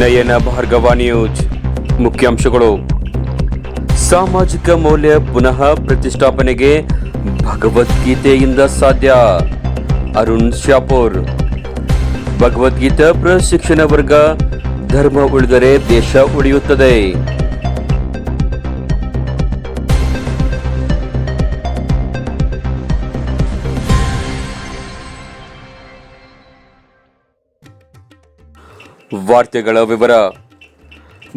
ನಯನ Bhargava news ಮುಖ್ಯಾಂಶಗಳು. ಸಾಮಾಜಿಕ ಮೌಲ್ಯ ಪುನಃ ಪ್ರತಿಷ್ಠಾಪನೆಗೆ ಭಗವದ್ಗೀತೆಯಿಂದ ಸಾಧ್ಯ. ಅರುಣ್ ಶಾಪೂರ್ ಭಗವದ್ಗೀತಾ ಪ್ರಶಿಕ್ಷಣ ವರ್ಗ, ಧರ್ಮ ಉಳಿದರೆ ದೇಶ ಉಳಿಯುತ್ತದೆ. ವಾರ್ತೆಗಳ ವಿವರ.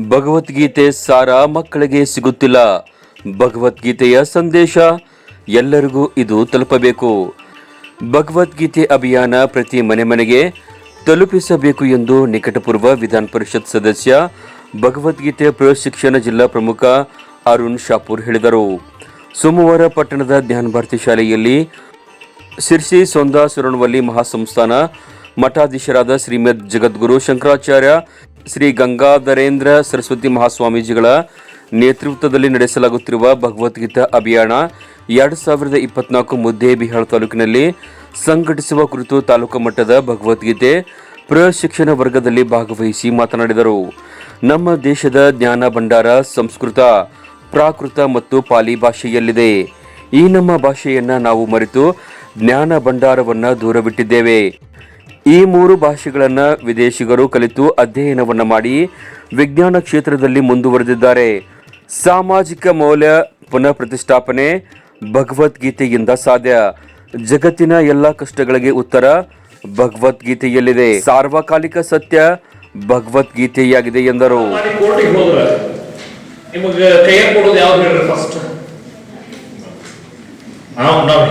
ಭಗವದ್ಗೀತೆ ಸಾರ ಮಕ್ಕಳಿಗೆ ಸಿಗುತ್ತಿಲ್ಲ. ಭಗವದ್ಗೀತೆಯ ಸಂದೇಶ ಎಲ್ಲರಿಗೂ ಇದು ತಲುಪಬೇಕು. ಭಗವದ್ಗೀತೆ ಅಭಿಯಾನ ಪ್ರತಿ ಮನೆ ಮನೆಗೆ ತಲುಪಿಸಬೇಕು ಎಂದು ನಿಕಟಪೂರ್ವ ವಿಧಾನ ಪರಿಷತ್ ಸದಸ್ಯ, ಭಗವದ್ಗೀತೆ ಪ್ರಶಿಕ್ಷಣ ಜಿಲ್ಲಾ ಪ್ರಮುಖ ಅರುಣ್ ಶಾಪೂರ್ ಹೇಳಿದರು. ಸೋಮವಾರ ಪಟ್ಟಣದ ಧ್ಯಾನ ಭಾರತಿ ಶಾಲೆಯಲ್ಲಿ ಸಿರ್ಸಿ ಸೊಂದಾ ಸುರಣವಲ್ಲಿ ಮಹಾಸಂಸ್ಥಾನ ಮಠಾಧೀಶರಾದ ಶ್ರೀಮದ್ ಜಗದ್ಗುರು ಶಂಕರಾಚಾರ್ಯ ಶ್ರೀ ಗಂಗಾಧರೇಂದ್ರ ಸರಸ್ವತಿ ಮಹಾಸ್ವಾಮೀಜಿಗಳ ನೇತೃತ್ವದಲ್ಲಿ ನಡೆಸಲಾಗುತ್ತಿರುವ ಭಗವದ್ಗೀತಾ ಅಭಿಯಾನ ಎರಡು ಸಾವಿರದ ಇಪ್ಪತ್ನಾಲ್ಕು ಮುದ್ದೇಬಿಹಾಳ ತಾಲೂಕಿನಲ್ಲಿ ಸಂಘಟಿಸುವ ಕುರಿತು ತಾಲೂಕು ಮಟ್ಟದ ಭಗವದ್ಗೀತೆ ಪ್ರಶಿಕ್ಷಣ ವರ್ಗದಲ್ಲಿ ಭಾಗವಹಿಸಿ ಮಾತನಾಡಿದರು. ನಮ್ಮ ದೇಶದ ಜ್ಞಾನ ಭಂಡಾರ, ಸಂಸ್ಕೃತ, ಪ್ರಾಕೃತ ಮತ್ತು ಪಾಲಿ ಭಾಷೆಯಲ್ಲಿದೆ. ಈ ನಮ್ಮ ಭಾಷೆಯನ್ನ ನಾವು ಮರೆತು ಜ್ಞಾನ ಭಂಡಾರವನ್ನ ದೂರವಿಟ್ಟಿದ್ದೇವೆ. ಈ ಮೂರು ಭಾಷೆಗಳನ್ನು ವಿದೇಶಿಗರು ಕಲಿತು ಅಧ್ಯಯನವನ್ನು ಮಾಡಿ ವಿಜ್ಞಾನ ಕ್ಷೇತ್ರದಲ್ಲಿ ಮುಂದುವರೆದಿದ್ದಾರೆ. ಸಾಮಾಜಿಕ ಮೌಲ್ಯ ಪುನಃ ಪ್ರತಿಷ್ಠಾಪನೆ ಭಗವದ್ಗೀತೆಯಿಂದ ಸಾಧ್ಯ. ಜಗತ್ತಿನ ಎಲ್ಲ ಕಷ್ಟಗಳಿಗೆ ಉತ್ತರ ಭಗವದ್ಗೀತೆಯಲ್ಲಿದೆ. ಸಾರ್ವಕಾಲಿಕ ಸತ್ಯ ಭಗವದ್ಗೀತೆಯಾಗಿದೆ ಎಂದರು.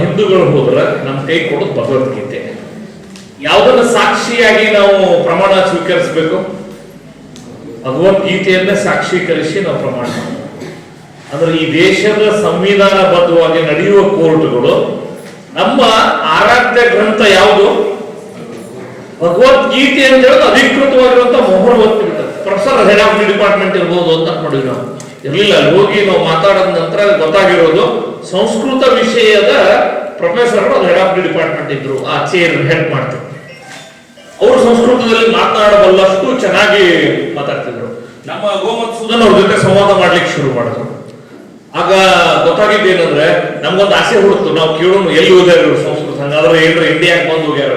ಹಿಂದೂಗಳು ಹೋದ್ರೆ ನಮ್ ಕೈ ಕೊಡೋದು ಭಗವದ್ಗೀತೆ. ಯಾವ್ದನ್ನ ಸಾಕ್ಷಿಯಾಗಿ ನಾವು ಪ್ರಮಾಣ ಸ್ವೀಕರಿಸಬೇಕು? ಭಗವದ್ಗೀತೆಯನ್ನೇ ಸಾಕ್ಷೀಕರಿಸಿ ನಾವು ಪ್ರಮಾಣ. ಅಂದ್ರೆ ಈ ದೇಶದ ಸಂವಿಧಾನಬದ್ಧವಾಗಿ ನಡೆಯುವ ಕೋರ್ಟ್ಗಳು, ನಮ್ಮ ಆರಾಧ್ಯ ಗ್ರಂಥ ಯಾವುದು? ಭಗವದ್ಗೀತೆ ಅಂತ ಹೇಳೋದು ಅಧಿಕೃತವಾಗಿರುವಂತ ಮೊಹರ್ ಒತ್ತಿ ಬಿಟ್ಟದ್ದು. ಪ್ರೊಫೆಸರ್ ಹೆಡ್ ಆಫ್ ಡಿಪಾರ್ಟ್ಮೆಂಟ್ ಇರ್ಬೋದು ಅಂತ ಮಾಡಿದ್ವಿ ನಾವು. ಇರ್ಲಿಲ್ಲ, ಅಲ್ಲಿ ಹೋಗಿ ನಾವು ಮಾತಾಡಿದ ನಂತರ ಗೊತ್ತಾಗಿರೋದು. ಸಂಸ್ಕೃತ ವಿಷಯದ ಪ್ರೊಫೆಸರ್ ಹೆಡ್ ಆಫ್ ಡಿಪಾರ್ಟ್ಮೆಂಟ್ ಇದ್ರು. ಆ ಚೇರ್ ಹೆಲ್ಪ್ ಮಾಡ್ತಿದ್ರು. ಅವರು ಸಂಸ್ಕೃತದಲ್ಲಿ ಮಾತನಾಡಬಲ್ಲಷ್ಟು ಚೆನ್ನಾಗಿ ಮಾತಾಡ್ತಿದ್ರು. ನಮ್ಮ ಗೋಮತ್ ಸುಧನ್ ಅವ್ರ ಜೊತೆ ಸಂವಾದ ಮಾಡ್ಲಿಕ್ಕೆ ಶುರು ಮಾಡಿದ್ರು. ಆಗ ಗೊತ್ತಾಗಿದ್ದೇನಂದ್ರೆ, ನಮ್ಗೊಂದು ಆಸೆ ಹುಡುಕ್ತು, ನಾವು ಕೇಳೋಣ ಎಲ್ಲಿ ಇವ್ರು ಸಂಸ್ಕೃತ ಹಂಗಾದ್ರೆ ಏನ್ರ ಇಂಡಿಯಾಗ ಬಂದು ಹೋಗ್ಯಾರ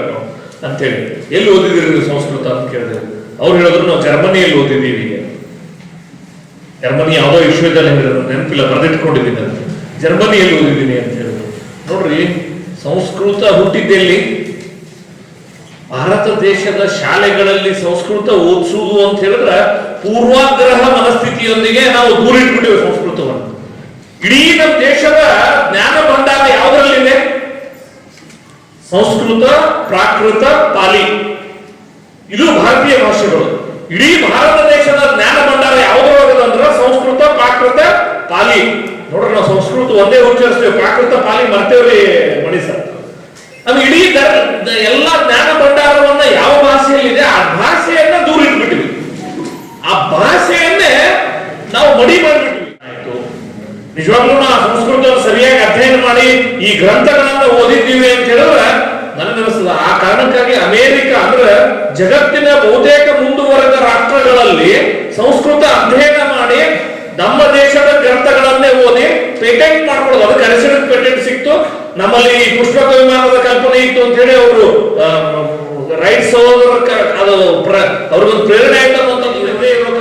ಅಂತೇಳಿ. ಎಲ್ಲಿ ಓದಿದಿರಿ ನೀವು ಸಂಸ್ಕೃತ ಅಂತ ಕೇಳಿದೆ. ಅವ್ರು ಹೇಳಿದ್ರು, ನಾವು ಜರ್ಮನಿಯಲ್ಲಿ ಓದಿದ್ದೀವಿ ಜರ್ಮನಿ ಯಾವುದೋ ವಿಶ್ವವಿದ್ಯಾಲಯ ನೆನಪಿಲ್ಲ, ಬರೆದಿಟ್ಕೊಂಡಿದ್ದೀನಿ ಅಂತ. ಜರ್ಮನಿಯಲ್ಲಿ ಓದಿದ್ದೀನಿ ಅಂತ ಹೇಳಿದ್ರು. ನೋಡ್ರಿ, ಸಂಸ್ಕೃತ ಹುಟ್ಟಿದ್ದೆಲ್ಲಿ? ಭಾರತ ದೇಶದ ಶಾಲೆಗಳಲ್ಲಿ ಸಂಸ್ಕೃತ ಓದಿಸುವುದು ಅಂತ ಹೇಳಿದ್ರೆ ಪೂರ್ವಾಗ್ರಹ ಮನಸ್ಥಿತಿಯೊಂದಿಗೆ ನಾವು ದೂರಿಟ್ಬಿಟ್ಟಿವೆ ಸಂಸ್ಕೃತವನ್ನು ಇಡೀ ನಮ್ಮ ದೇಶದ ಜ್ಞಾನ ಭಂಡಾರ ಯಾವುದರಲ್ಲಿದೆ? ಸಂಸ್ಕೃತ, ಪ್ರಾಕೃತ, ಪಾಲಿ. ಇದು ಭಾರತೀಯ ಭಾಷೆಗಳು. ಇಡೀ ಭಾರತ ದೇಶದ ಜ್ಞಾನ ಭಂಡಾರ ಅಂದ್ರೆ ಸಂಸ್ಕೃತ, ಪ್ರಾಕೃತ, ಪಾಲಿ. ನೋಡ್ರಿ ನಾವು ಸಂಸ್ಕೃತ ಒಂದೇ ಉಚ್ಚರಿಸ್ತೇವೆ. ಪ್ರಾಕೃತ, ಪಾಲಿ ಮರ್ತೇವ್ರಿ ಮಣಿ ನಮ್ಗೆ ಇಡೀ ಎಲ್ಲ ಜ್ಞಾನ ಭಂಡಾರವನ್ನ ಯಾವ ಭಾಷೆಯಲ್ಲಿದೆ ಆ ಭಾಷೆಯನ್ನ ದೂರ ಇಟ್ಬಿಟ್ಟಿವಿ ಆ ಭಾಷೆಯನ್ನೇ ನಾವು ಮಡಿ ಮಾಡಿಬಿಟ್ವಿ ನಿಜವಾಗ್ಲೂ ಆ ಸಂಸ್ಕೃತವನ್ನು ಸರಿಯಾಗಿ ಅಧ್ಯಯನ ಮಾಡಿ ಈ ಗ್ರಂಥಗಳನ್ನ ಓದಿದ್ದೀವಿ ಅಂತ ಹೇಳಿದ್ರೆ ನನಗನ್ನಿಸ್ತದೆ ಆ ಕಾರಣಕ್ಕಾಗಿ ಅಮೆರಿಕ ಅಂದ್ರೆ ಜಗತ್ತಿನ ಬಹುತೇಕ ಮುಂದುವರೆದ ರಾಷ್ಟ್ರಗಳಲ್ಲಿ ಸಂಸ್ಕೃತ ಅಧ್ಯಯನ ಮಾಡಿ ನಮ್ಮ ದೇಶದ ಗ್ರಂಥಗಳನ್ನೇ ಓದಿ ಪೇಟೆಂಟ್ ಮಾಡ್ಕೊಳ್ಳೋದು. ಅದಕ್ಕೆ ಅರಸಿಡ್ ಪೇಟೆಂಟ್ ಸಿಕ್ತು. ನಮ್ಮಲ್ಲಿ ಈ ಪುಷ್ಪಕ ವಿಮಾನದ ಕಲ್ಪನೆ ಇತ್ತು ಅಂತ ಹೇಳಿ ಅವರು ರೈಟ್ಸ್ ಅದು ಪ್ರ- ಅವ್ರಿಗೊಂದು ಪ್ರೇರಣೆ ಆಯ್ತು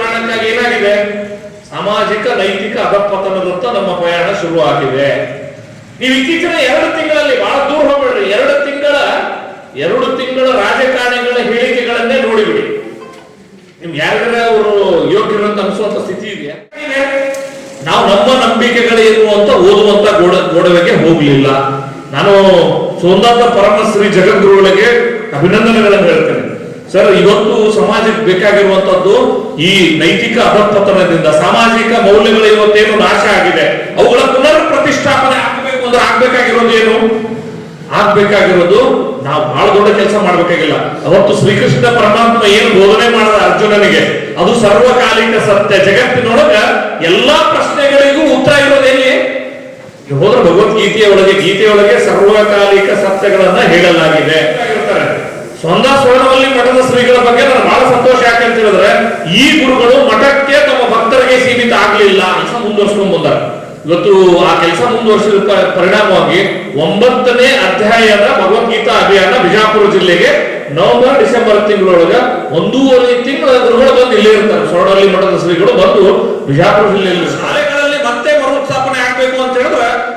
ಕಾರಣಕ್ಕಾಗಿ ಏನಾಗಿದೆ? ಸಾಮಾಜಿಕ, ನೈತಿಕ ಅಧಪತನದತ್ತ ನಮ್ಮ ಪ್ರಯಾಣ ಶುರು ಆಗಿದೆ ನೀವು ಇತ್ತೀಚಿನ ಎರಡು ತಿಂಗಳಲ್ಲಿ, ಬಹಳ ದೂರ ಹೋಗ್ಬೇಡ್ರಿ, ಎರಡು ತಿಂಗಳ ಎರಡು ತಿಂಗಳ ರಾಜಕಾರಣಿಗಳ ಹೇಳಿಕೆಗಳನ್ನೇ ನೋಡಿಬಿಡಿ. ನಿಮ್ಗೆ ಯಾರ ಅವರು ಯೋಗ್ಯರು ಅಂತ ಅನಿಸುವಂತ ಸ್ಥಿತಿ ಇದೆಯಾ? ನಾವು ನಮ್ಮ ನಂಬಿಕೆಗಳೇನು ಅಂತ ಓದುವಂತ ಗೋಡ, ಗೋಡವೆಗೆ ಹೋಗ್ಲಿಲ್ಲ. ನಾನು ಸೋಂದಾತ ಪರಮಶ್ರೀ ಜಗದ್ಗುರುಗಳಿಗೆ ಅಭಿನಂದನೆಗಳನ್ನು ಹೇಳ್ತೇನೆ. ಸರ್, ಇವತ್ತು ಸಮಾಜಕ್ಕೆ ಬೇಕಾಗಿರುವಂತದ್ದು ಈ ನೈತಿಕ ಅಧಪತನದಿಂದ ಸಾಮಾಜಿಕ ಮೌಲ್ಯಗಳು ಇವತ್ತೇನು ನಾಶ ಆಗಿದೆ, ಅವುಗಳ ಪುನರ್ ಪ್ರತಿಷ್ಠಾಪನೆ ಆಗಬೇಕು ಅಂದ್ರೆ ಆಗ್ಬೇಕಾಗಿರೋದು ಏನು? ಆಗ್ಬೇಕಾಗಿರೋದು ನಾವು ಬಹಳ ದೊಡ್ಡ ಕೆಲಸ ಮಾಡ್ಬೇಕಾಗಿಲ್ಲ. ಅವತ್ತು ಶ್ರೀಕೃಷ್ಣ ಪರಮಾತ್ಮ ಏನು ಬೋಧನೆ ಮಾಡದ ಅರ್ಜುನನಿಗೆ, ಅದು ಸರ್ವಕಾಲಿಕ ಸತ್ಯ. ಜಗತ್ತಿನೊಳಗ ಎಲ್ಲಾ ಪ್ರಶ್ನೆಗಳಿಗೂ ಉತ್ತರ ಇರೋದೇನೆ ನೀವು ಹೋದ್ರೆ ಭಗವದ್ಗೀತೆಯ ಒಳಗೆ ಗೀತೆಯೊಳಗೆ ಸರ್ವಕಾಲಿಕ ಸತ್ಯಗಳನ್ನ ಹೇಳಲಾಗಿದೆ. ಸ್ವಂತ ಸ್ವಂದ ಸ್ವರ್ಣವಲ್ಲಿ ಮಠದ ಶ್ರೀಗಳ ಬಗ್ಗೆ ನಾನು ಬಹಳ ಸಂತೋಷ. ಯಾಕೆ ಅಂತ ಹೇಳಿದ್ರೆ, ಈ ಗುರುಗಳು ಮಠಕ್ಕೆ ತಮ್ಮ ಭಕ್ತರಿಗೆ ಸೀಮಿತ ಆಗ್ಲಿಲ್ಲ. ಕೆಲಸ ಮುಂದುವರ್ಸ್ಕೊಂಡ್ ಬಂದಾರೆ. ಇವತ್ತು ಆ ಕೆಲಸ ಮುಂದುವರಿಸಿದ ಪರಿಣಾಮವಾಗಿ ಒಂಬತ್ತನೇ ಅಧ್ಯಾಯದ ಭಗವದ್ಗೀತಾ ಅಭಿಯಾನ ಬಿಜಾಪುರ ಜಿಲ್ಲೆಗೆ ನವೆಂಬರ್, ಡಿಸೆಂಬರ್ ತಿಂಗಳೊಳಗ ಒಂದೂವರೆ ತಿಂಗಳ ಗುರುಗಳು ಬಂದು ಇಲ್ಲೇ ಇರ್ತಾರೆ. ಸ್ವರ್ಣಹಳ್ಳಿ ಮಠದ ಶ್ರೀಗಳು ಬಂದು ಬಿಜಾಪುರ ಜಿಲ್ಲೆಯಲ್ಲಿ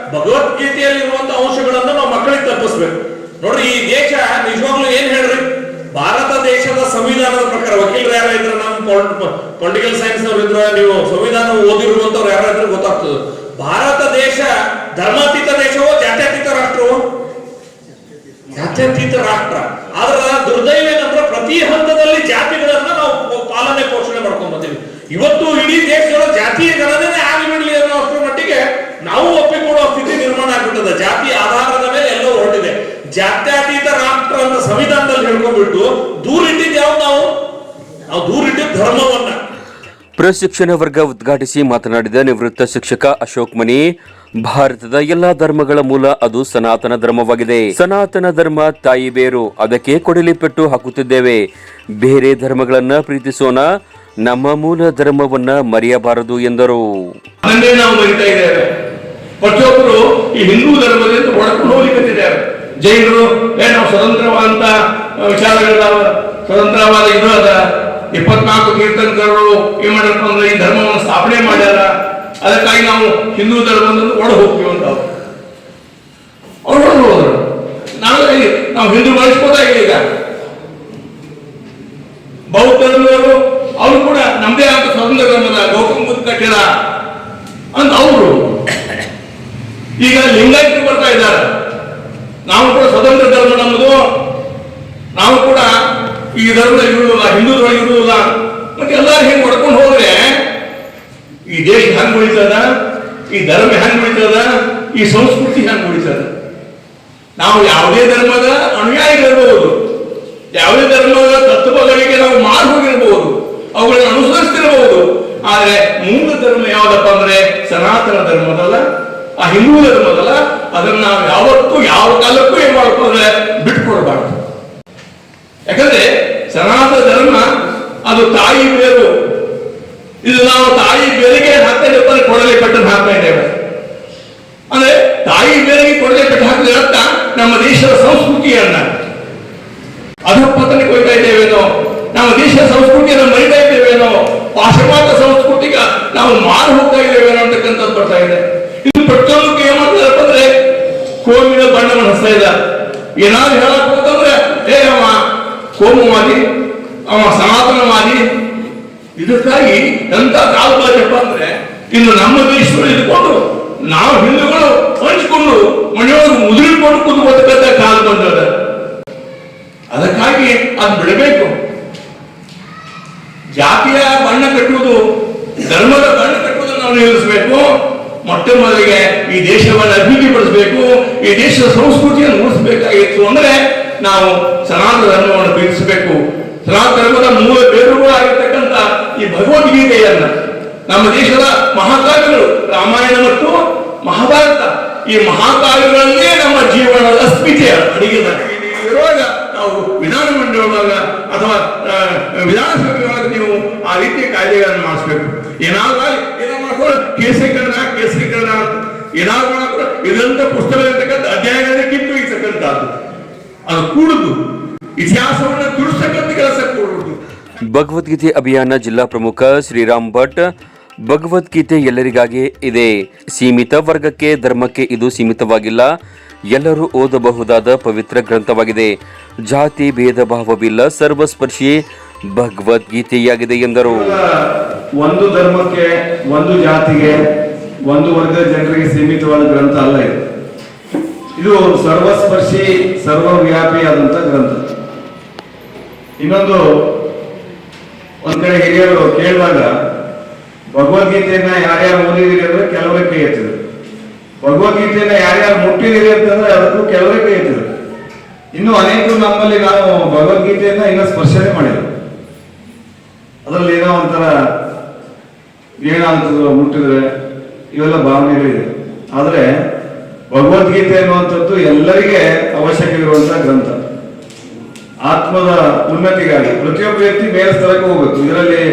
ಹೇಳಿದ್ರೆ ಭಗವದ್ಗೀತೆಯಲ್ಲಿರುವಂತಹ ಅಂಶಗಳನ್ನು ನಾವು ಮಕ್ಕಳಿಗೆ ತಪ್ಪಿಸ್ಬೇಕು ನೋಡ್ರಿ, ಈ ದೇಶ ನಿಜವಾಗ್ಲೂ ಏನ್ ಹೇಳ್ರಿ? ಭಾರತ ದೇಶದ ಸಂವಿಧಾನದ ಪ್ರಕಾರ ವಕೀಲರು ಯಾರ ಇದ್ರೆ ಪೊಲಿಟಿಕಲ್ ಸೈನ್ಸ್ ಇದ್ರೆ ನೀವು ಸಂವಿಧಾನ ಓದಿರುವಂತವ್ರು ಯಾರಾದ್ರೂ ಇದ್ರೆ ಗೊತ್ತಾಗ್ತದೆ. ಭಾರತ ದೇಶ ಧರ್ಮಾತೀತ ದೇಶವೋ, ಜಾತ್ಯತೀತ ರಾಷ್ಟ್ರವೋ? ಜಾತ್ಯತೀತ ರಾಷ್ಟ್ರ. ಆದ್ರ ದುರ್ದೈವ ಏನಂದ್ರೆ ಪ್ರತಿ ಹಂತದಲ್ಲಿ ಜಾತಿಗಳನ್ನ ನಾವು ಪಾಲನೆ ಪೋಷಣೆ ಮಾಡ್ಕೊಂಡ್ ಬಂದೀವಿ. ಇವತ್ತು ಇಡೀ ದೇಶದ ಜಾತಿಯ ಗಣನೆ ಆಗಿಬಿಡ್ಲಿ ಅನ್ನೋ ಅಷ್ಟರ ಮಟ್ಟಿಗೆ ನಾವು ಒಪ್ಪಿಕೊಳ್ಳುವ ಸ್ಥಿತಿ ನಿರ್ಮಾಣ ಆಗ್ಬಿಟ್ಟದ ಜಾತಿ ಆಧಾರದ ಮೇಲೆ ಎಲ್ಲವೂ ಹೊರಟಿದೆ ಜಾತ್ಯತೀತ ರಾಷ್ಟ್ರ ಅಂತ ಸಂವಿಧಾನದಲ್ಲಿ ದೂರ ಇಟ್ಟಿದ್ದು ಯಾವ್ದು ನಾವು? ನಾವು ದೂರಿಟ್ಟಿದ್ ಧರ್ಮವನ್ನ. ಪ್ರಶಿಕ್ಷಣ ವರ್ಗ ಉದ್ಘಾಟಿಸಿ ಮಾತನಾಡಿದ ನಿವೃತ್ತ ಶಿಕ್ಷಕ ಅಶೋಕ್ ಮನಿ ಭಾರತದ ಎಲ್ಲಾ ಧರ್ಮಗಳ ಮೂಲ ಅದು ಸನಾತನ ಧರ್ಮವಾಗಿದೆ. ಸನಾತನ ಧರ್ಮ ತಾಯಿ ಬೇರು ಅದಕ್ಕೆ ಕೊಡಲಿ ಪೆಟ್ಟು ಹಾಕುತ್ತಿದ್ದೇವೆ. ಬೇರೆ ಧರ್ಮಗಳನ್ನ ಪ್ರೀತಿಸೋಣ ನಮ್ಮ ಮೂಲ ಧರ್ಮವನ್ನ ಮರೆಯಬಾರದು ಎಂದರು. ಪ್ರತಿಯೊಬ್ಬರು ಈ ಹಿಂದೂ ಧರ್ಮದಿಂದ ಜೈನರು ಹೋಗ್ಲಿಕ್ಕತ್ತಿದ್ದಾರೆ ವಿಚಾರಗಳಿದಾವ ಸ್ವತಂತ್ರವಾದ ಇದು ಅದ ಇಪ್ಪತ್ನಾಲ್ಕು ಕೀರ್ತನಕಾರರು ಏನ್ ಮಾಡ್ಯಾರಪ್ಪ ಅಂದ್ರೆ ಈ ಧರ್ಮವನ್ನು ಸ್ಥಾಪನೆ ಮಾಡ್ಯಾರ. ಅದಕ್ಕಾಗಿ ನಾವು ಹಿಂದೂ ಧರ್ಮವನ್ನು ಒಡ ಹೋಗ್ತೀವಿ ಅಂತ ಅವ್ರು. ಹೋದ್ರು ನಾವು ನಾವು ಹಿಂದೂ ಬಳಸ್ಕೋತಾ ಈಗ? ಬೌದ್ಧ ಧರ್ಮದವರು, ಅವರು ಕೂಡ ನಮ್ದೇ ಆದ ಸ್ವತಂತ್ರ ಧರ್ಮದ ಗೌತಮ ಬುದ್ಧ ಕಟ್ಟಿದ ಅಂತ ಅವರು. ಈಗ ಲಿಂಗಾಯತರು ಬರ್ತಾ ಇದ್ದಾರೆ. ನಾವು ಕೂಡ ಸ್ವತಂತ್ರ ಧರ್ಮ ನಮ್ಮದು ನಾವು ಕೂಡ ಈ ಧರ್ಮದಲ್ಲಿ ಇರುವುದಿಲ್ಲ ಹಿಂದೂದೊಳಗೆ ಇರುವುದಿಲ್ಲ. ಮತ್ತೆ ಎಲ್ಲರೂ ಹೆಂಗ್ ಹೊಡ್ಕೊಂಡು ಹೋದ್ರೆ, ಈ ದೇಶ ಹೆಂಗ್ ಉಳಿತದ? ಈ ಧರ್ಮ ಹೆಂಗ್ ಉಳಿತದ? ಈ ಸಂಸ್ಕೃತಿ ಹೆಂಗ್ ಉಳಿತದ? ನಾವು ಯಾವುದೇ ಧರ್ಮದ ಅನುಯಾಯಿಗಳಿರಬಹುದು ಯಾವುದೇ ಧರ್ಮದ ತತ್ವಗಳಿಗೆ ನಾವು ಮಾರು ಹೋಗಿರಬಹುದು ಅವುಗಳನ್ನು ಅನುಸರಿಸ್ತಿರಬಹುದು ಆದ್ರೆ ಮೂಲ ಧರ್ಮ ಯಾವ್ದಪ್ಪ ಅಂದ್ರೆ ಸನಾತನ ಧರ್ಮದಲ್ಲ, ಆ ಹಿಂದೂ ಧರ್ಮದಲ್ಲ. ಅದನ್ನ ನಾವು ಯಾವತ್ತೂ ಯಾವ ಕಾಲಕ್ಕೂ ಏನ್ ಬಿಟ್ಕೊಡ್ಬಾರ್ದು ಯಾಕಂದ್ರೆ ಸನಾತನ ಧರ್ಮ, ಅದು ತಾಯಿ ಬೇರು. ಇದು ನಾವು ತಾಯಿ ಬೇರಿಗೆ ಹಾಕ್ತಾ ರೂಪಾಯಿ ಕೊಡಲಿ ಪಟ್ಟನ್ನು ಹಾಕ್ತಾ ಇದ್ದೇವೆ. ಅಂದ್ರೆ ತಾಯಿ ಬೇರೆಗೆ ಕೊಡಲೆ ಪೆಟ್ಟು ಹಾಕಿದ ಅರ್ಥ ನಮ್ಮ ದೇಶದ ಸಂಸ್ಕೃತಿಯನ್ನ ಅಧಪತನಕ್ಕೆ ಹೋಗ್ತಾ ಇದ್ದೇವೇನೋ ನಮ್ಮ ದೇಶದ ಸಂಸ್ಕೃತಿಯನ್ನು ಮರಿತಾ ಇದ್ದೇವೇನೋ ಪಾಶ್ಚಿಮಾತ್ಯ ಸಂಸ್ಕೃತಿಗ ನಾವು ಮಾರು ಹೋಗ್ತಾ ಇದ್ದೇವೇನೋ ಅಂತಕ್ಕಂಥದ್ದು ಬರ್ತಾ ಇದೆ. ಇದು ಪ್ರತಿಯೊಂದಕ್ಕೆ ಏಮಂತಂದ್ರೆ ಕೋವಿನ ಬಣ್ಣವನ್ನು ಹಸ್ತಾ ಇದ್ದ ಏನಾದ್ರು ಹೇಳಕ್ ಹೋತಂದ್ರೆ ಏ ಅವ ಕೋಮುವಾದಿ ಅವ ಸನಾತನವಾದಿ ಇದಕ್ಕಾಗಿ ಎಂತ ಕಾಲ ಬಾರಪ್ಪ ಅಂದ್ರೆ, ಇನ್ನು ನಮ್ಮ ದೇಶದಲ್ಲಿ ಇದ್ಕೊಂಡು ನಾವು ಹಿಂದೂಗಳು ಹಂಚಿಕೊಂಡು ಮನೆಯೊಳಗೆ ಮುದುರಿಕೊಂಡು ಕೂತ್ಕೊಳ್ತಕ್ಕಂಥ ಕಾಲ ಬಂದದ. ಅದಕ್ಕಾಗಿ ಅದು ಬಿಡಬೇಕು. ಜಾತಿಯ ಬಣ್ಣ ಕಟ್ಟುವುದು, ಧರ್ಮದ ಬಣ್ಣ ಕಟ್ಟುವುದನ್ನು ನಾವು ನಿಲ್ಲಿಸಬೇಕು. ಮೊಟ್ಟ ಮೊದಲಿಗೆ ಈ ದೇಶವನ್ನು ಅಭಿವೃದ್ಧಿ ಪಡಿಸಬೇಕು ಈ ದೇಶದ ಸಂಸ್ಕೃತಿಯನ್ನು ಉಳಿಸಬೇಕಾಗಿತ್ತು ಅಂದ್ರೆ ನಾವು ಸನಾತನ ಧರ್ಮವನ್ನು ಬೀಳಿಸಬೇಕು ಸನಾತನ ಧರ್ಮದ ಮೂಲ ಬೇರುಗಳಾಗಿರ್ತಕ್ಕಂಥ ಈ ಭಗವದ್ಗೀತೆಯನ್ನ ನಮ್ಮ ದೇಶದ ಮಹಾಕಾವ್ಯಗಳು, ರಾಮಾಯಣ ಮತ್ತು ಮಹಾಭಾರತ, ಈ ಮಹಾಕಾವ್ಯಗಳಲ್ಲೇ ನಮ್ಮ ಜೀವನದ ಅಸ್ಮಿತೆಯ ಅಡಿಗೆ ಇರುವಾಗ ನಾವು ವಿಧಾನ ಮಂಡಲದೊಳಗ ಅಥವಾ ವಿಧಾನಸಭೆಯೊಳಗ ನೀವು ಆ ರೀತಿಯ ಕಾಯ್ದೆಗಳನ್ನು ಮಾಡಿಸ್ಬೇಕು. ಏನಾದ್ರು ಏನೋ ಮಾಡ್ಕೊಂಡು ಕೇಸರೀಕರಣ ಕೇಸರೀಕರಣ ಏನಾದ್ರೂ ಮಾಡ್ಕೊಂಡು ಇದಂತ ಪುಸ್ತಕ ಇರ್ತಕ್ಕಂಥ ಅಧ್ಯಾಯಗಳನ್ನ ಕಿತ್ತು ಇರ್ತಕ್ಕಂಥದ್ದು ಅದು ಕೂಡುದು. ಇತಿಹಾಸವನ್ನ ತಿಳಿಸ್ತಕ್ಕಂಥ ಕೆಲಸ ಕೂಡುದು. ಭಗವದ್ಗೀತೆ ಅಭಿಯಾನ ಜಿಲ್ಲಾ ಪ್ರಮುಖ ಶ್ರೀರಾಮ್ ಭಟ್ ಭಗವದ್ಗೀತೆ ಎಲ್ಲರಿಗಾಗಿ ಇದೆ. ಸೀಮಿತ ವರ್ಗಕ್ಕೆ ಧರ್ಮಕ್ಕೆ ಇದು ಸೀಮಿತವಾಗಿಲ್ಲ. ಎಲ್ಲರೂ ಓದಬಹುದಾದ ಪವಿತ್ರ ಗ್ರಂಥವಾಗಿದೆ. ಜಾತಿ ಭೇದ ಭಾವವಿಲ್ಲ ಸರ್ವಸ್ಪರ್ಶಿ ಭಗವದ್ಗೀತೆಯಾಗಿದೆ ಎಂದರು. ಒಂದು ಧರ್ಮಕ್ಕೆ ಒಂದು ಜಾತಿಗೆ ಒಂದು ವರ್ಗದ ಜನರಿಗೆ ಸೀಮಿತವಾದ ಗ್ರಂಥ ಅಲ್ಲ ಇದು. ಇದು ಸರ್ವಸ್ಪರ್ಶಿ, ಸರ್ವವ್ಯಾಪಿ ಆದಂಥ ಗ್ರಂಥ. ಇನ್ನೊಂದು, ಒಂದ್ ಕಡೆ ಹಿರಿಯರು ಕೇಳುವಾಗ ಭಗವದ್ಗೀತೆಯನ್ನ ಯಾರ್ಯಾರು ಓದಿದಿರಿ ಅಂದ್ರೆ ಕೆಲವೇ ಕೈ ಎತ್ತಿದ್ರು. ಭಗವದ್ಗೀತೆಯನ್ನ ಯಾರ್ಯಾರು ಮುಟ್ಟಿದಿರಿ ಅಂತಂದ್ರೆ ಅದಕ್ಕೂ ಕೆಲವೇ ಕೈ ಎತ್ತಿದ್ರು. ಇನ್ನು ಅನೇಕರು ನಮ್ಮಲ್ಲಿ ನಾವು ಭಗವದ್ಗೀತೆಯನ್ನ ಇನ್ನ ಸ್ಪರ್ಶನೆ ಮಾಡಿದ್ರು ಅದರಲ್ಲಿ ಏನೋ ಒಂಥರ ಏನಾಗ್ತದೋ ಮುಟ್ಟಿದ್ರೆ ಇವೆಲ್ಲ ಭಾವನೆಗಳಿದೆ. ಆದರೆ ಭಗವದ್ಗೀತೆ ಅನ್ನುವಂಥದ್ದು ಎಲ್ಲರಿಗೆ ಅವಶ್ಯಕವಿರುವಂತಹ ಗ್ರಂಥ. ಆತ್ಮದ ಉನ್ನತಿಗಾಗಿ ಪ್ರತಿಯೊಬ್ಬ ವ್ಯಕ್ತಿ ಬೇರೆ ಸ್ಥಳಕ್ಕೆ ಹೋಗ್ಬೇಕು. ಇದರಲ್ಲಿ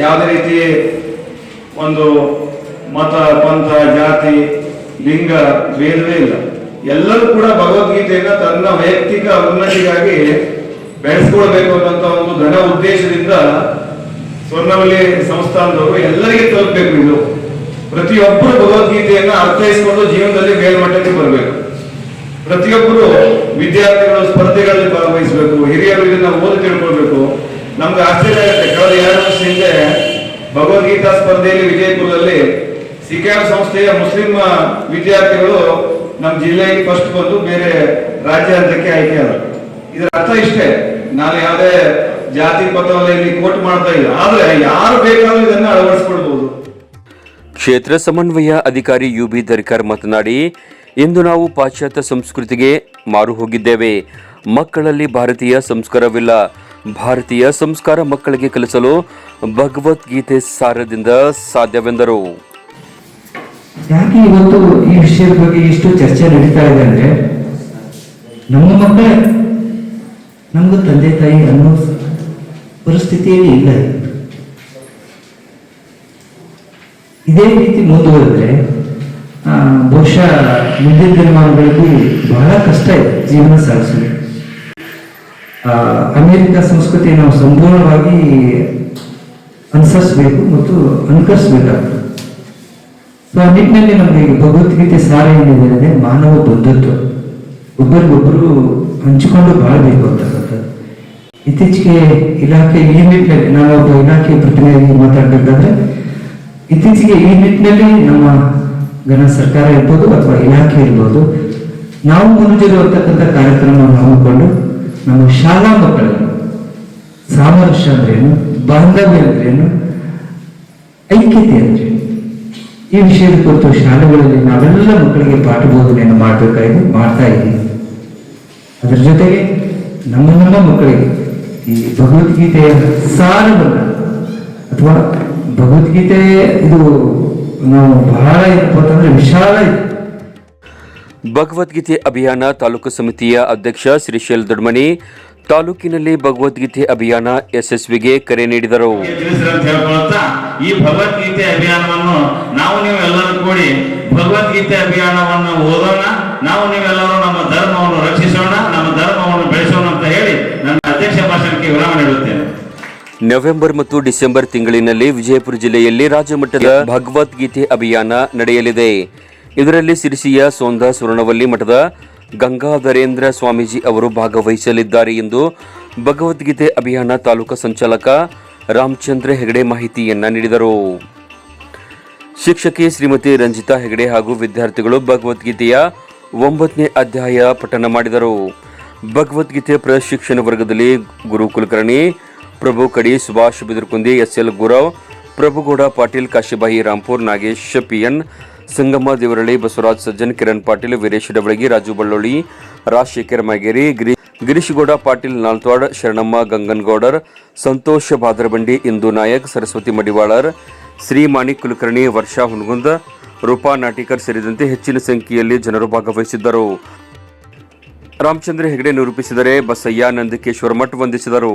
ಯಾವುದೇ ರೀತಿ ಒಂದು ಮತ, ಪಂಥ, ಜಾತಿ, ಲಿಂಗ ಭೇದವೇ ಇಲ್ಲ. ಎಲ್ಲರೂ ಕೂಡ ಭಗವದ್ಗೀತೆಯನ್ನ ತನ್ನ ವೈಯಕ್ತಿಕ ಉನ್ನತಿಗಾಗಿ ಬೆಳೆಸ್ಕೊಳ್ಬೇಕು ಅನ್ನೋಂಥ ಒಂದು ದೃಢ ಉದ್ದೇಶದಿಂದ ಸ್ವರ್ಣವಲ್ಲಿ ಸಂಸ್ಥಾನದವರು ಎಲ್ಲರಿಗೆ ತಲುಪಬೇಕು ಇದು. ಪ್ರತಿಯೊಬ್ಬರು ಭಗವದ್ಗೀತೆಯನ್ನ ಅರ್ಥೈಸಿಕೊಂಡು ಜೀವನದಲ್ಲಿ ಮೇಲ್ಮಟ್ಟಕ್ಕೆ ಬರಬೇಕು. ಪ್ರತಿಯೊಬ್ಬರು ವಿದ್ಯಾರ್ಥಿಗಳು ಸ್ಪರ್ಧೆಗಳಲ್ಲಿ ಭಾಗವಹಿಸಬೇಕು, ಹಿರಿಯರು ಇದನ್ನ ಓದಿ ತಿಳ್ಕೊಳ್ಬೇಕು. ನಮ್ಗೆ ಆಶ್ಚರ್ಯ ಆಗುತ್ತೆ. ಕಳೆದ ಎರಡು ವರ್ಷ ಹಿಂದೆ ಭಗವದ್ಗೀತಾ ಸ್ಪರ್ಧೆಯಲ್ಲಿ ವಿಜಯಪುರದಲ್ಲಿ ಸಿಕ್ಯಾಮ್ ಸಂಸ್ಥೆಯ ಮುಸ್ಲಿಂ ವಿದ್ಯಾರ್ಥಿಗಳು ನಮ್ಮ ಜಿಲ್ಲೆಗೆ ಫಸ್ಟ್ ಬಂದು ಬೇರೆ ರಾಜ್ಯ ಹಂತಕ್ಕೆ ಆಯ್ಕೆಯಾದರು ಇದರ ಅರ್ಥ ಇಷ್ಟೇ. ನಾನು ಯಾವುದೇ ಜಾತಿ ಪಥವನ್ನ ಇಲ್ಲಿ ಕೋಟ್ ಮಾಡ್ತಾ ಇಲ್ಲ. ಆದ್ರೆ ಯಾರು ಬೇಕಾದ್ರೂ ಇದನ್ನ ಅಳವಡಿಸ್ಕೊಳ್ಬಹುದು ಕ್ಷೇತ್ರ ಸಮನ್ವಯ ಅಧಿಕಾರಿ ಯು ಬಿ ದರ್ಕರ್ ಮಾತನಾಡಿ, ಇಂದು ನಾವು ಪಾಶ್ಚಾತ್ಯ ಸಂಸ್ಕೃತಿಗೆ ಮಾರು ಹೋಗಿದ್ದೇವೆ. ಮಕ್ಕಳಲ್ಲಿ ಭಾರತೀಯ ಸಂಸ್ಕಾರವಿಲ್ಲ. ಭಾರತೀಯ ಸಂಸ್ಕಾರ ಮಕ್ಕಳಿಗೆ ಕಲಿಸಲು ಭಗವದ್ಗೀತೆ ಸಾರದಿಂದ ಸಾಧ್ಯವೆಂದರು. ಯಾಕೆ ಇವತ್ತು ಈ ವಿಷಯದ ಬಗ್ಗೆ ಇಷ್ಟು ಚರ್ಚೆ ನಡೀತಾ ಇದೆ ಅಂದ್ರೆ, ನಮ್ಮ ಮಕ್ಕಳೇ ತಂದೆ ತಾಯಿ ಅನ್ನೋ ಪರಿಸ್ಥಿತಿಯಲ್ಲಿ ಇಲ್ಲ. ಇದೇ ರೀತಿ ಮುಂದುವರೆದ್ರೆ ಬಹುಶಃ ಮುಂದಿನ ದಿನಮಾನಗಳಲ್ಲಿ ಬಹಳ ಕಷ್ಟ ಇದೆ ಜೀವನ ಸಾಗಿಸಲು. ಅಮೆರಿಕ ಸಂಸ್ಕೃತಿ ನಾವು ಸಂಪೂರ್ಣವಾಗಿ ಅನುಸರಿಸಬೇಕು ಮತ್ತು ಅನುಕರಿಸಬೇಕಾಗ್ತದೆ. ಸೊ ಆ ನಿಟ್ಟಿನಲ್ಲಿ ನಮಗೆ ಭಗವದ್ಗೀತೆ ಸಾರ ಏನಿದೆ ಅಂದರೆ ಮಾನವ ಬಂಧುತ್ವ. ಒಬ್ಬರಿಗೊಬ್ಬರು ಹಂಚಿಕೊಂಡು ಬಾಳ್ಬೇಕು ಅಂತಕ್ಕಂಥದ್ದು ಇತ್ತೀಚೆಗೆ ಇಲಾಖೆ, ಈ ನಿಟ್ಟಿನಲ್ಲಿ ನಾನು ಒಬ್ಬ ಇಲಾಖೆ ಪ್ರತಿನಿಧಿ ಮಾತಾಡ್ಬೇಕಾದ್ರೆ ಇತ್ತೀಚೆಗೆ ಈ ನಿಟ್ಟಿನಲ್ಲಿ ನಮ್ಮ ಘನ ಸರ್ಕಾರ ಇರ್ಬೋದು ಅಥವಾ ಇಲಾಖೆ ಇರ್ಬೋದು, ನಾವು ಮುಂದಿರುವಂತಕ್ಕಂಥ ಕಾರ್ಯಕ್ರಮವನ್ನು ಹಮ್ಮಿಕೊಂಡು ನಮ್ಮ ಶಾಲಾ ಮಕ್ಕಳನ್ನು ಸಾಮರಸ್ಯ ಅಂದ್ರೇನು ಬಾಂಧವ್ಯ ಅಂದ್ರೇನು ಐಕ್ಯತೆ ಅಂದ್ರೆ ಈ ವಿಷಯದ ಕುರಿತು ಶಾಲೆಗಳಲ್ಲಿ ನಾವೆಲ್ಲ ಮಕ್ಕಳಿಗೆ ಪಾಠ ಬೋಧನೆಯನ್ನು ಮಾಡಬೇಕಾಗಿ ಮಾಡ್ತಾ ಇದ್ದೀವಿ. ಅದರ ಜೊತೆಗೆ ನಮ್ಮ ನಮ್ಮ ಮಕ್ಕಳಿಗೆ ಈ ಭಗವದ್ಗೀತೆಯ ಸಾರವನ್ನು ಅಥವಾ ಭಗವದ್ಗೀತೆ ಇದು ನಾವು ಬಹಳ ಏನಪ್ಪ ವಿಶಾಲ ಭಗವದ್ಗೀತೆ ಅಭಿಯಾನ ತಾಲೂಕು ಸಮಿತಿಯ ಅಧ್ಯಕ್ಷ ಶ್ರೀಶೈಲ್ ದೊಡ್ಮನಿ ತಾಲೂಕಿನಲ್ಲಿ ಭಗವದ್ಗೀತೆ ಅಭಿಯಾನ ಯಶಸ್ವಿಗೆ ಕರೆ ನೀಡಿದರು. ಈ ಭಗವದ್ಗೀತೆ ಅಭಿಯಾನವನ್ನು ನಾವು ನೀವು ಎಲ್ಲರೂ ಕೂಡಿ ಭಗವದ್ಗೀತೆ ಅಭಿಯಾನವನ್ನು ಓದೋಣ ನಾವು ನೀವೆಲ್ಲರೂ ನಮ್ಮ ಧರ್ಮವನ್ನು ರಕ್ಷಿಸೋಣ ನಮ್ಮ ಧರ್ಮವನ್ನು ಬೆಳೆಸೋಣ ಅಂತ ಹೇಳಿ ನನ್ನ ಅಧ್ಯಕ್ಷ ಭಾಷಣಕ್ಕೆ ವಿರಾಮ ನೀಡುತ್ತೇನೆ. ನವೆಂಬರ್ ಮತ್ತು ಡಿಸೆಂಬರ್ ತಿಂಗಳಿನಲ್ಲಿ ವಿಜಯಪುರ ಜಿಲ್ಲೆಯಲ್ಲಿ ರಾಜ್ಯಮಟ್ಟದ ಭಗವದ್ಗೀತೆ ಅಭಿಯಾನ ನಡೆಯಲಿದೆ. ಇದರಲ್ಲಿ ಸಿರಿಸಿಯ ಸೋಂದ ಸುವರ್ಣವಲ್ಲಿ ಮಠದ ಗಂಗಾಧರೇಂದ್ರ ಸ್ವಾಮೀಜಿ ಅವರು ಭಾಗವಹಿಸಲಿದ್ದಾರೆ ಎಂದು ಭಗವದ್ಗೀತೆ ಅಭಿಯಾನ ತಾಲೂಕು ಸಂಚಾಲಕ ರಾಮಚಂದ್ರ ಹೆಗಡೆ ಮಾಹಿತಿಯನ್ನ ನೀಡಿದರು. ಶಿಕ್ಷಕಿ ಶ್ರೀಮತಿ ರಂಜಿತಾ ಹೆಗಡೆ ಹಾಗೂ ವಿದ್ಯಾರ್ಥಿಗಳು ಭಗವದ್ಗೀತೆಯ ಒಂಬತ್ತನೇ ಅಧ್ಯಾಯ ಪಠನ ಮಾಡಿದರು. ಭಗವದ್ಗೀತೆ ಪ್ರಶಿಕ್ಷಣ ವರ್ಗದಲ್ಲಿ Guru Kulkarni Prabhu Kadi Subhash Bidarkundi S L Gurav, Prabhugouda Patil, Kashibai Rampur, Nagesh PN Sangamma Devaralli, Basavaraj Sajjan, Kiran Patil, Veeresh Dabalagi Raju Ballolli Rajashekar Mageri, Giri, Girishgouda Patil Naltwad, Sharanamma Ganganagoudar, Santosh Badarabandi Indu Nayak, Saraswati Madivalar Shri Manik Kulkarni, Varsha Hunagunda Roopa Natikar ಸೇರಿದಂತೆ ಹೆಚ್ಚಿನ ಸಂಖ್ಯೆಯಲ್ಲಿ ಜನರು ಭಾಗವಹಿಸಿದ್ದರು. ರಾಮಚಂದ್ರ ಹೆಗಡೆ ನಿರೂಪಿಸಿದರೆ ಬಸಯ್ಯ ನಂದಿಕೇಶ್ವರ ಮಠ್ ವಂದಿಸಿದರು.